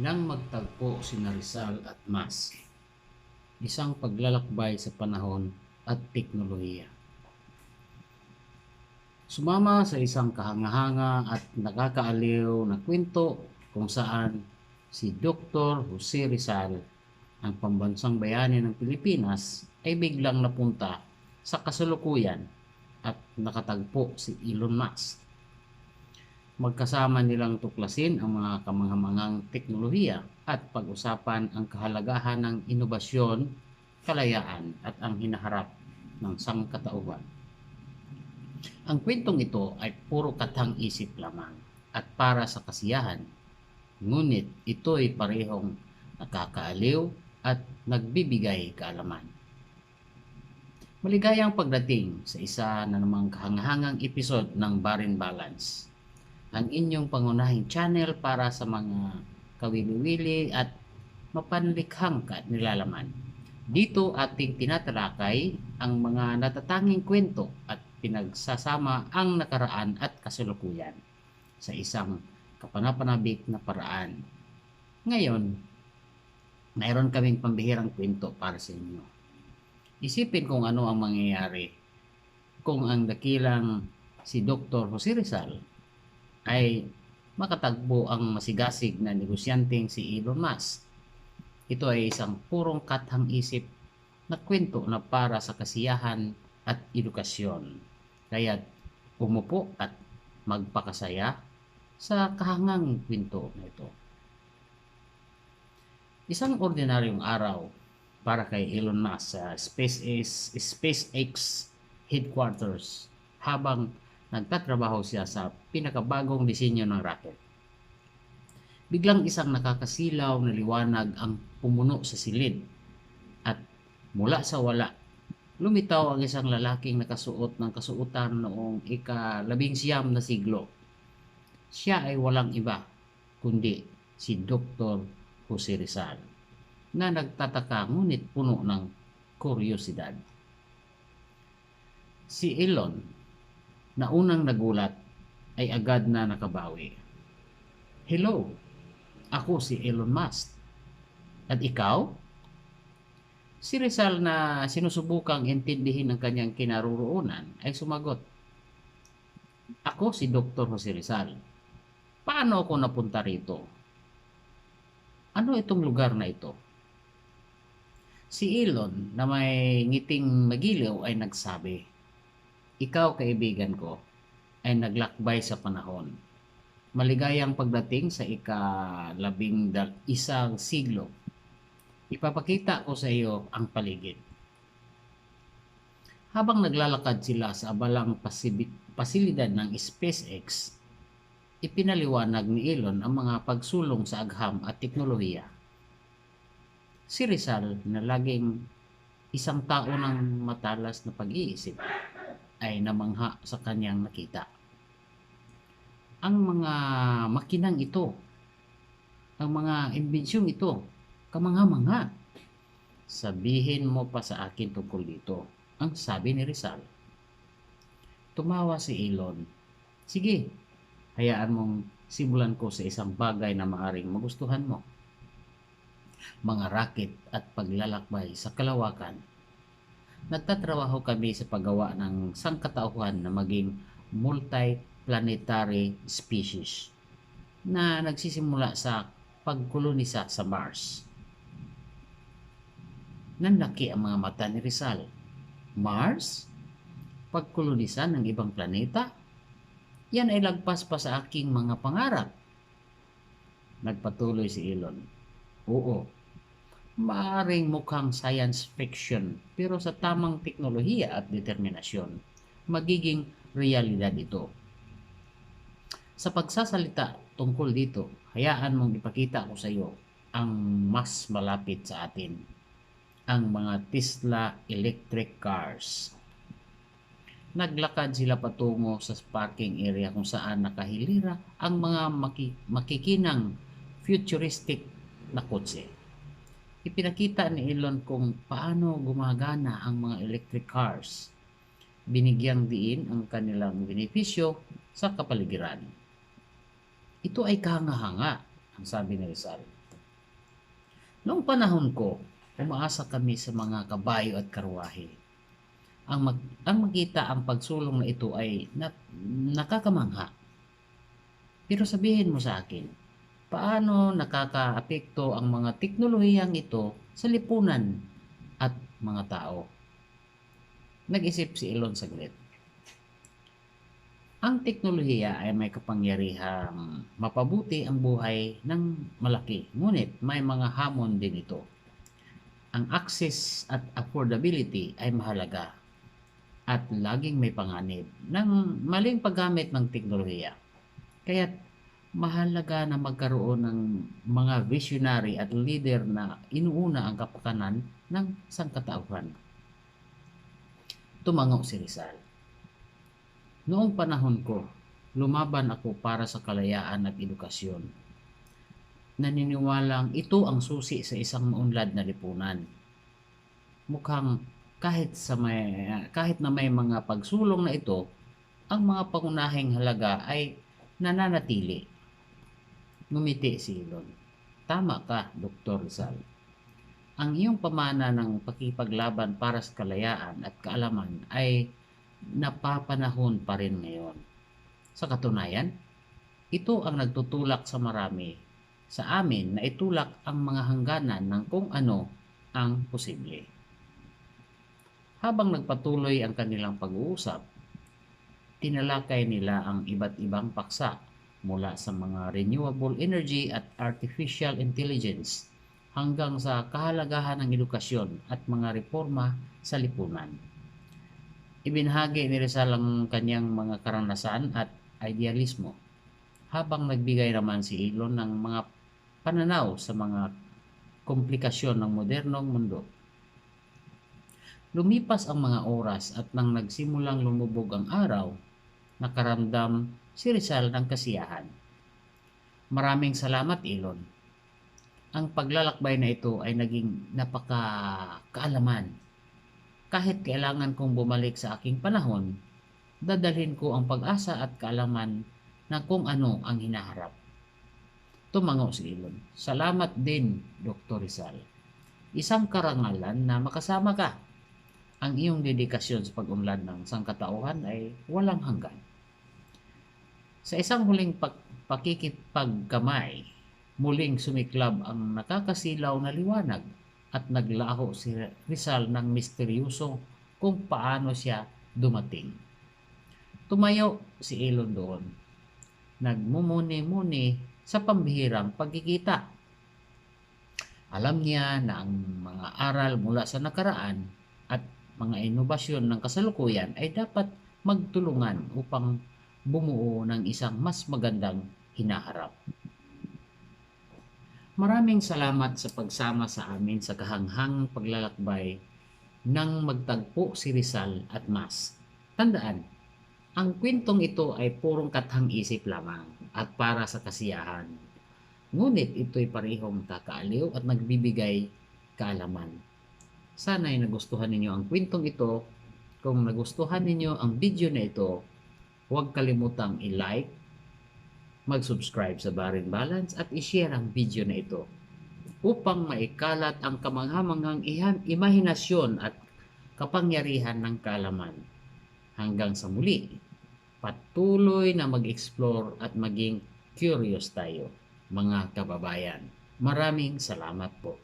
Nang magtagpo si Rizal at Mas, isang paglalakbay sa panahon at teknolohiya. Sumama sa isang kahanga-hanga at nakakaaliw na kwento kung saan si Dr. Jose Rizal, ang pambansang bayani ng Pilipinas, ay biglang napunta sa kasalukuyan at nakatagpo si Elon Musk magkasama nilang tuklasin ang mga kamanghamangang teknolohiya at pag-usapan ang kahalagahan ng inobasyon, kalayaan at ang hinaharap ng sangkatauhan. Ang kwentong ito ay puro katang isip lamang at para sa kasiyahan, ngunit ito ay parehong nakakaaliw at nagbibigay kaalaman. Maligayang pagdating sa isa na namang kahangahangang episode ng Barin Balance ang inyong pangunahing channel para sa mga kawili-wili at mapanlikhang nilalaman. Dito ating tinatalakay ang mga natatanging kwento at pinagsasama ang nakaraan at kasalukuyan sa isang kapanapanabik na paraan. Ngayon, mayroon kaming pambihirang kwento para sa inyo. Isipin kung ano ang mangyayari kung ang dakilang si Dr. Jose Rizal ay makatagbo ang masigasig na negosyanteng si Elon Musk. Ito ay isang purong kathang isip na kwento na para sa kasiyahan at edukasyon. Kaya umupo at magpakasaya sa kahangang kwento na ito. Isang ordinaryong araw para kay Elon Musk sa SpaceX, SpaceX headquarters habang nagtatrabaho siya sa pinakabagong disenyo ng rocket. Biglang isang nakakasilaw na liwanag ang pumuno sa silid at mula sa wala, lumitaw ang isang lalaking nakasuot ng kasuotan noong ika-labing siyam na siglo. Siya ay walang iba kundi si Dr. Jose Rizal na nagtataka ngunit puno ng kuryosidad. Si Elon na unang nagulat ay agad na nakabawi. Hello, ako si Elon Musk. At ikaw? Si Rizal na sinusubukang intindihin ang kanyang kinaroroonan ay sumagot. Ako si Dr. Jose Rizal. Paano ako napunta rito? Ano itong lugar na ito? Si Elon na may ngiting magiliw ay nagsabi, ikaw, kaibigan ko, ay naglakbay sa panahon. Maligayang pagdating sa ika-labing isang siglo. Ipapakita ko sa iyo ang paligid. Habang naglalakad sila sa abalang pasilidad ng SpaceX, ipinaliwanag ni Elon ang mga pagsulong sa agham at teknolohiya. Si Rizal na laging isang tao ng matalas na pag-iisip ay namangha sa kanyang nakita. Ang mga makinang ito, ang mga imbensyong ito, kamangha-mangha. Sabihin mo pa sa akin tungkol dito, ang sabi ni Rizal. Tumawa si Elon. Sige, hayaan mong simulan ko sa isang bagay na maaring magustuhan mo. Mga raket at paglalakbay sa kalawakan nagtatrabaho kami sa paggawa ng sangkatauhan na maging multiplanetary species na nagsisimula sa pagkolonisa sa Mars. Nanlaki ang mga mata ni Rizal. Mars? Pagkolonisa ng ibang planeta? Yan ay lagpas pa sa aking mga pangarap. Nagpatuloy si Elon. Oo, maaring mukhang science fiction pero sa tamang teknolohiya at determinasyon, magiging realidad ito. Sa pagsasalita tungkol dito, hayaan mong ipakita ko sa iyo ang mas malapit sa atin, ang mga Tesla electric cars. Naglakad sila patungo sa parking area kung saan nakahilira ang mga maki- makikinang futuristic na kotse ipinakita ni Elon kung paano gumagana ang mga electric cars. Binigyang diin ang kanilang benepisyo sa kapaligiran. Ito ay kahanga-hanga, ang sabi ni Rizal. Noong panahon ko, umaasa kami sa mga kabayo at karwahe. Ang, mag, ang makita ang pagsulong na ito ay na, nakakamangha. Pero sabihin mo sa akin, paano nakakaapekto ang mga teknolohiyang ito sa lipunan at mga tao? Nag-isip si Elon saglit. Ang teknolohiya ay may kapangyarihang mapabuti ang buhay ng malaki, ngunit may mga hamon din ito. Ang access at affordability ay mahalaga at laging may panganib ng maling paggamit ng teknolohiya. Kaya mahalaga na magkaroon ng mga visionary at leader na inuuna ang kapakanan ng sangkatauhan. Tumango si Rizal. Noong panahon ko, lumaban ako para sa kalayaan at edukasyon. Naniniwalang ito ang susi sa isang maunlad na lipunan. Mukhang kahit sa may kahit na may mga pagsulong na ito, ang mga pangunahing halaga ay nananatili. Ngumiti si Elon. Tama ka, Dr. Rizal. Ang iyong pamana ng pakipaglaban para sa kalayaan at kaalaman ay napapanahon pa rin ngayon. Sa katunayan, ito ang nagtutulak sa marami sa amin na itulak ang mga hangganan ng kung ano ang posible. Habang nagpatuloy ang kanilang pag-uusap, tinalakay nila ang iba't ibang paksa mula sa mga renewable energy at artificial intelligence hanggang sa kahalagahan ng edukasyon at mga reforma sa lipunan. Ibinahagi ni Rizal ang kanyang mga karanasan at idealismo habang nagbigay naman si Elon ng mga pananaw sa mga komplikasyon ng modernong mundo. Lumipas ang mga oras at nang nagsimulang lumubog ang araw, nakaramdam si Rizal ng kasiyahan. Maraming salamat Elon. Ang paglalakbay na ito ay naging napaka-kaalaman. Kahit kailangan kong bumalik sa aking panahon, dadalhin ko ang pag-asa at kaalaman na kung ano ang hinaharap. Tumango si Elon. Salamat din, Dr. Rizal. Isang karangalan na makasama ka. Ang iyong dedikasyon sa pag-unlad ng sangkatauhan ay walang hanggan. Sa isang huling pag- pakikipagkamay, muling sumiklab ang nakakasilaw na liwanag at naglaho si Rizal ng misteryoso kung paano siya dumating. Tumayo si Elon doon. Nagmumuni-muni sa pambihirang pagkikita. Alam niya na ang mga aral mula sa nakaraan at mga inobasyon ng kasalukuyan ay dapat magtulungan upang bumuo ng isang mas magandang hinaharap. Maraming salamat sa pagsama sa amin sa kahanghang paglalakbay nang magtagpo si Rizal at Mas. Tandaan, ang kwentong ito ay purong kathang isip lamang at para sa kasiyahan. Ngunit ito'y parehong kakaaliw at nagbibigay kaalaman. Sana'y nagustuhan ninyo ang kwentong ito. Kung nagustuhan ninyo ang video na ito, huwag kalimutang i-like, mag-subscribe sa Barin Balance at i-share ang video na ito upang maikalat ang kamanghamanghang imahinasyon at kapangyarihan ng kaalaman. Hanggang sa muli, patuloy na mag-explore at maging curious tayo, mga kababayan. Maraming salamat po.